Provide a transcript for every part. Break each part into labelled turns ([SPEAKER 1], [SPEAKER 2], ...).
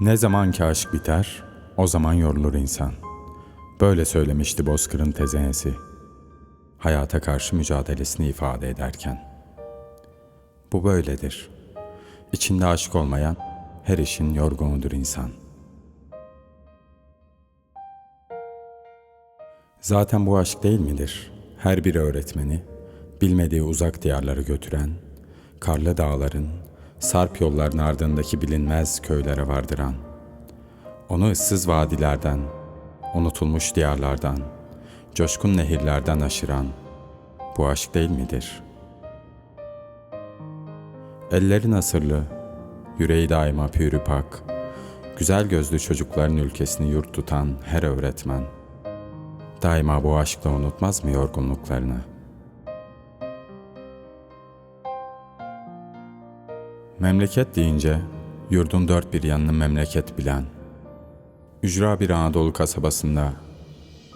[SPEAKER 1] Ne zaman ki aşk biter, o zaman yorulur insan. Böyle söylemişti Bozkır'ın tezenesi. Hayata karşı mücadelesini ifade ederken. Bu böyledir. İçinde aşk olmayan her işin yorgunudur insan. Zaten bu aşk değil midir? Her bir öğretmeni, bilmediği uzak diyarları götüren, karlı dağların, sarp yolların ardındaki bilinmez köylere vardıran, onu ıssız vadilerden, unutulmuş diyarlardan, coşkun nehirlerden aşıran, bu aşk değil midir? Elleri nasırlı, yüreği daima pürü pak, güzel gözlü çocukların ülkesini yurt tutan her öğretmen, daima bu aşkla unutmaz mı yorgunluklarını? Memleket deyince yurdun dört bir yanını memleket bilen, ücra bir Anadolu kasabasında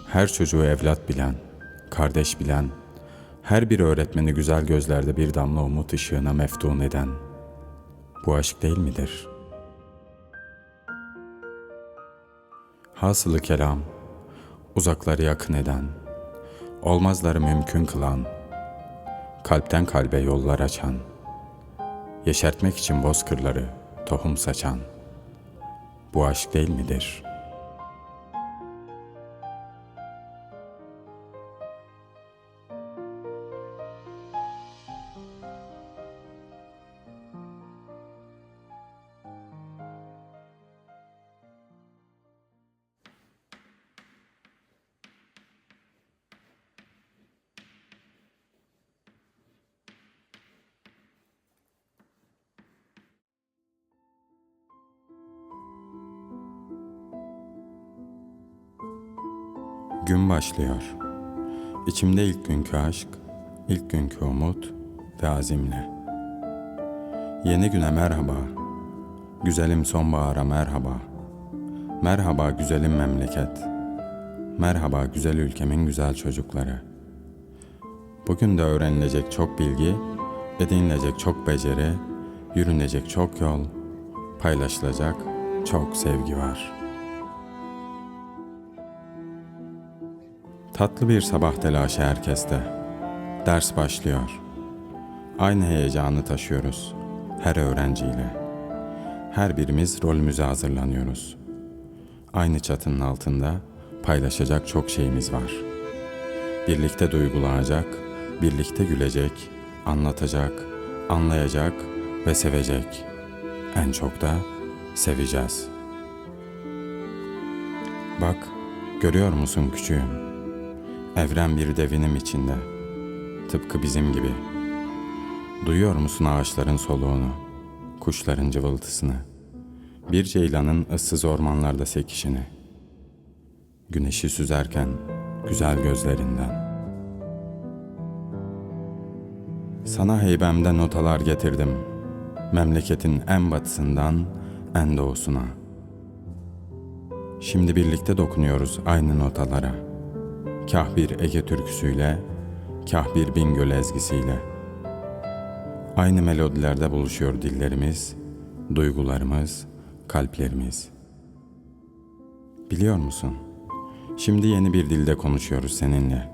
[SPEAKER 1] her çocuğu evlat bilen, kardeş bilen, her bir öğretmeni güzel gözlerde bir damla umut ışığına meftun eden, bu aşk değil midir? Hasılı kelam, uzakları yakın eden, olmazları mümkün kılan, kalpten kalbe yollar açan, yeşertmek için bozkırları tohum saçan, bu aşk değil midir? Gün başlıyor. İçimde ilk günkü aşk, ilk günkü umut ve azimle. Yeni güne merhaba. Güzelim sonbahara merhaba. Merhaba güzelim memleket. Merhaba güzel ülkemin güzel çocukları. Bugün de öğrenilecek çok bilgi, edinilecek çok beceri, yürünecek çok yol, paylaşılacak çok sevgi var.'' Tatlı bir sabah telaşı herkeste. Ders başlıyor. Aynı heyecanı taşıyoruz her öğrenciyle. Her birimiz rolümüze hazırlanıyoruz. Aynı çatının altında paylaşacak çok şeyimiz var. Birlikte duygulanacak, birlikte gülecek, anlatacak, anlayacak ve sevecek. En çok da seveceğiz. Bak, görüyor musun küçüğüm? Evren bir devinim içinde. Tıpkı bizim gibi. Duyuyor musun ağaçların soluğunu, kuşların cıvıltısını, bir ceylanın ıssız ormanlarda sekişini, güneşi süzerken güzel gözlerinden. Sana heybemden notalar getirdim, memleketin en batısından en doğusuna. Şimdi birlikte dokunuyoruz aynı notalara.'' Kah bir Ege türküsüyle, kah bir Bingöl ezgisiyle. Aynı melodilerde buluşuyor dillerimiz, duygularımız, kalplerimiz. Biliyor musun? Şimdi yeni bir dilde konuşuyoruz seninle.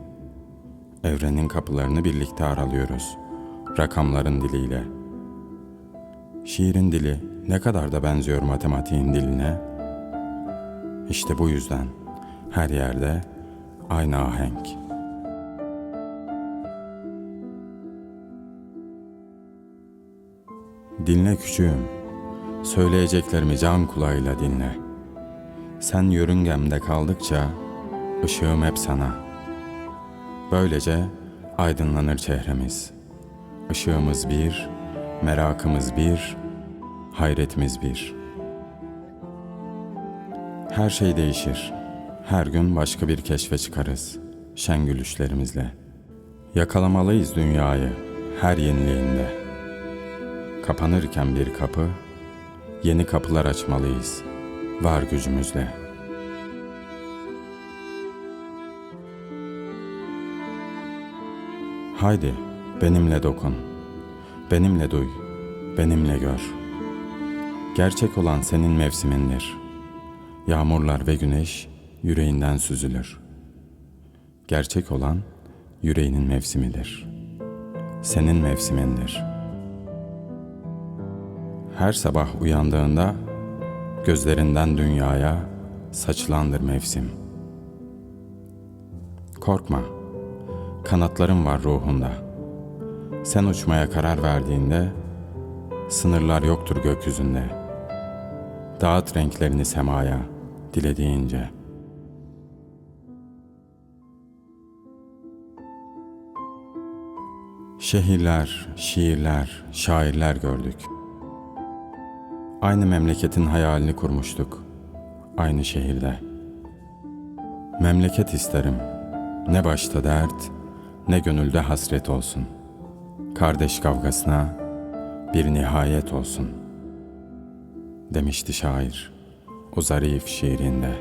[SPEAKER 1] Evrenin kapılarını birlikte aralıyoruz. Rakamların diliyle. Şiirin dili ne kadar da benziyor matematiğin diline. İşte bu yüzden her yerde aynı ahenk. Dinle küçüğüm, söyleyeceklerimi can kulağıyla dinle. Sen yörüngemde kaldıkça ışığım hep sana. Böylece aydınlanır çehremiz. Işığımız bir, merakımız bir, hayretimiz bir. Her şey değişir. Her gün başka bir keşfe çıkarız, şen gülüşlerimizle. Yakalamalıyız dünyayı her yeniliğinde. Kapanırken bir kapı, yeni kapılar açmalıyız var gücümüzle. Haydi benimle dokun, benimle duy, benimle gör. Gerçek olan senin mevsimindir. Yağmurlar ve güneş yüreğinden süzülür. Gerçek olan yüreğinin mevsimidir. Senin mevsimindir. Her sabah uyandığında gözlerinden dünyaya saçılandır mevsim. Korkma, kanatların var ruhunda. Sen uçmaya karar verdiğinde sınırlar yoktur gökyüzünde. Dağıt renklerini semaya dilediğince. Şehirler, şiirler, şairler gördük. Aynı memleketin hayalini kurmuştuk. Aynı şehirde. Memleket isterim. Ne başta dert, ne gönülde hasret olsun. Kardeş kavgasına bir nihayet olsun. Demişti şair o zarif şiirinde.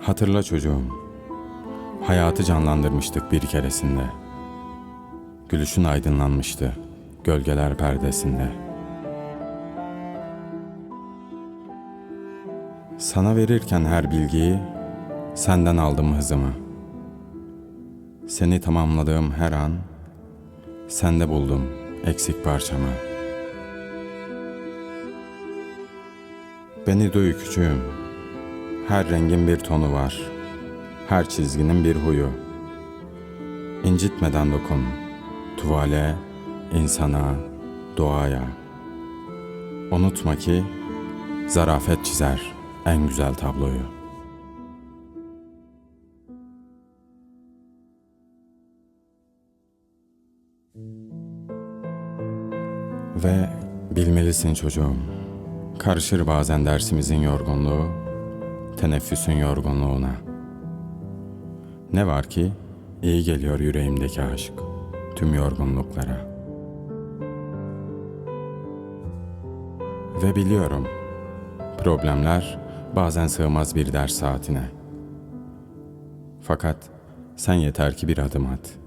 [SPEAKER 1] Hatırla çocuğum, hayatı canlandırmıştık bir keresinde. Gülüşün aydınlanmıştı gölgeler perdesinde. Sana verirken her bilgiyi senden aldım hızımı. Seni tamamladığım her an sende buldum eksik parçamı. Beni duy küçüğüm. Her rengin bir tonu var. Her çizginin bir huyu. İncitmeden dokun. Tuvale, insana, doğaya. Unutma ki zarafet çizer en güzel tabloyu. Ve bilmelisin çocuğum, karışır bazen dersimizin yorgunluğu, teneffüsün yorgunluğuna. Ne var ki iyi geliyor yüreğimdeki aşk tüm yorgunluklara. Ve biliyorum problemler bazen sığmaz bir ders saatine. Fakat sen yeter ki bir adım at.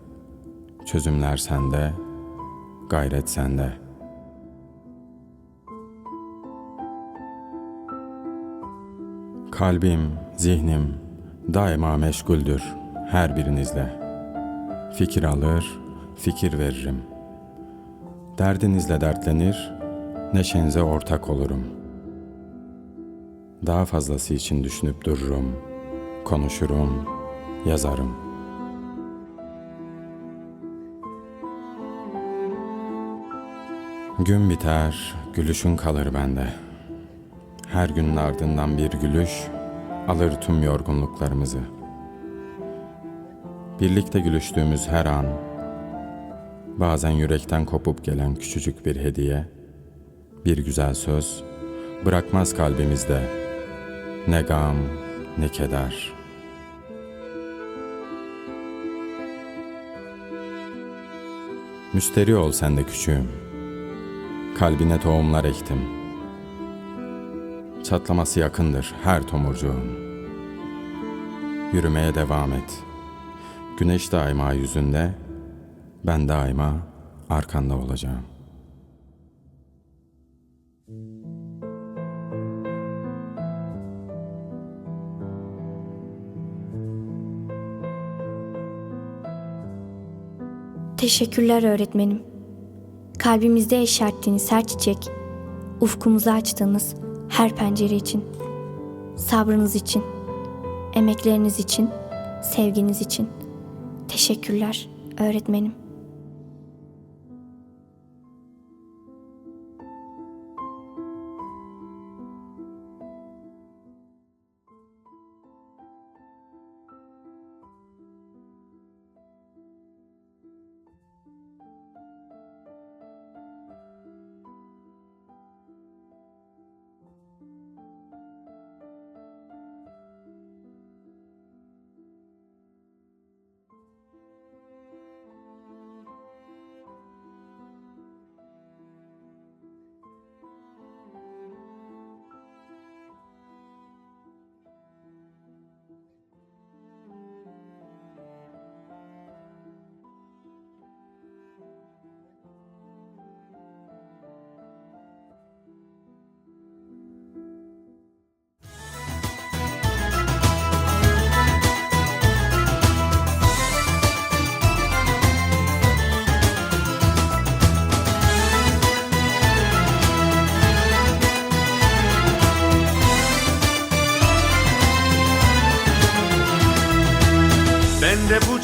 [SPEAKER 1] Çözümler sende, gayret sende. Kalbim, zihnim daima meşguldür her birinizle. Fikir alır, fikir veririm. Derdinizle dertlenir, neşenize ortak olurum. Daha fazlası için düşünüp dururum, konuşurum, yazarım. Gün biter, gülüşün kalır bende. Her günün ardından bir gülüş alır tüm yorgunluklarımızı. Birlikte gülüştüğümüz her an, bazen yürekten kopup gelen küçücük bir hediye, bir güzel söz bırakmaz kalbimizde ne gam ne keder. Müsteri ol sen de küçüğüm. Kalbine tohumlar ektim. Çatlaması yakındır her tomurcuğun. Yürümeye devam et. Güneş daima yüzünde, ben daima arkanda olacağım.
[SPEAKER 2] Teşekkürler öğretmenim. Kalbimizde yeşerttiğiniz her çiçek, ufkumuzu açtığınız her pencere için, sabrınız için, emekleriniz için, sevginiz için. Teşekkürler öğretmenim.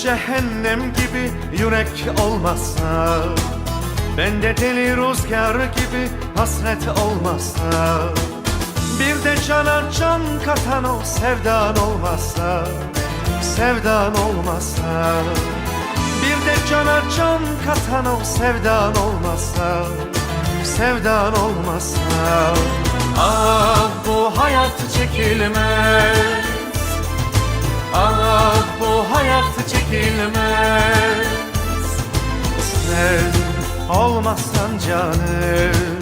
[SPEAKER 3] Cehennem gibi yürek olmazsa Bende deli rüzgar gibi hasret olmazsa Bir de cana can katan o sevdan olmazsa Sevdan olmazsa Bir de cana can katan o sevdan olmazsa Sevdan olmazsa. Ah bu hayat çekilmez Ah bu hayat çekilmez. Sen olmazsan canım.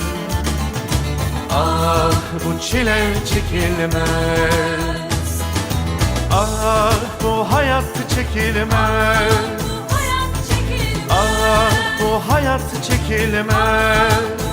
[SPEAKER 3] Ah bu çile çekilmez. Ah bu hayat çekilmez. Ah bu hayat çekilmez